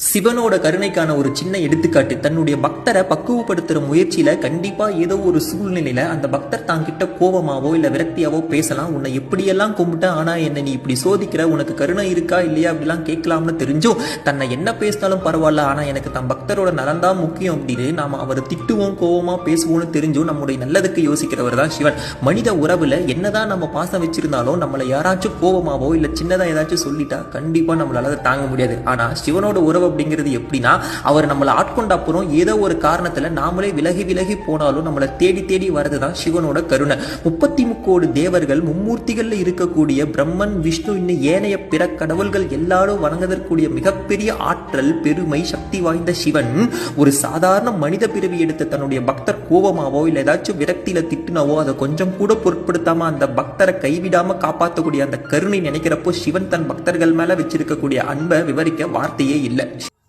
சிவனோட கருணைக்கான ஒரு சின்ன எடுத்துக்காட்டு தன்னுடைய பக்தரை பக்குவப்படுத்துற முயற்சியில கண்டிப்பா ஏதோ ஒரு சூழ்நிலையில அந்த பக்தர் தாங்கிட்ட கோபமாவோ இல்ல விரக்தியாவோ பேசலாம். உன்னை எப்படியெல்லாம் கும்பிட்ட ஆனா என்ன நீ இப்படி சோதிக்கிற உனக்கு கருணை இருக்கா இல்லையா அப்படிலாம் கேட்கலாம்னு தெரிஞ்சும் தன்னை என்ன பேசினாலும் பரவாயில்ல ஆனா எனக்கு தன் பக்தரோட நலன் தான் முக்கியம் அப்படின்னு நாம அவரை திட்டுவோம் கோவமா பேசுவோம்னு தெரிஞ்சும் நம்முடைய நல்லதுக்கு யோசிக்கிறவர் தான் சிவன். மனித உறவுல என்னதான் நம்ம பாசம் வச்சிருந்தாலும் நம்மளை யாராச்சும் கோபமாவோ இல்ல சின்னதா ஏதாச்சும் சொல்லிட்டா கண்டிப்பா நம்மளால அதை தாங்க முடியாது. ஆனா சிவனோட உறவு அப்படிங்கிறது எப்படின்னா அவர் நம்மளை ஆட்கொண்ட அப்புறம் ஏதோ ஒரு காரணத்துல நாமளே விலகி விலகி போனாலும் நம்மளை தேடி தேடி வரதுதான் சிவனோட கருணை. முப்பத்தி முக்கோடு தேவர்கள் மும்மூர்த்திகள்ல இருக்கக்கூடிய பிரம்மன் விஷ்ணு இன்னும் ஏனைய பிற கடவுள்கள் எல்லாரும் வணங்குவதற்குரிய மிகப்பெரிய ஆற்றல் பெருமை சக்தி வாய்ந்த சிவன் ஒரு சாதாரண மனித பிறவி எடுத்த தன்னுடைய பக்தர் கோபமாவோ இல்லை ஏதாச்சும் விரக்தியில திட்டுனாவோ அதை கொஞ்சம் கூட பொருட்படுத்தாம அந்த பக்தரை கைவிடாம காப்பாற்றக்கூடிய அந்த கருணை நினைக்கிறப்போ சிவன் தன் பக்தர்கள் மேல வச்சிருக்கக்கூடிய அன்பை விவரிக்க வார்த்தையே இல்லை.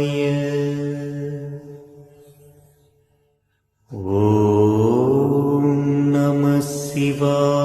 य ॐ नमः शिवा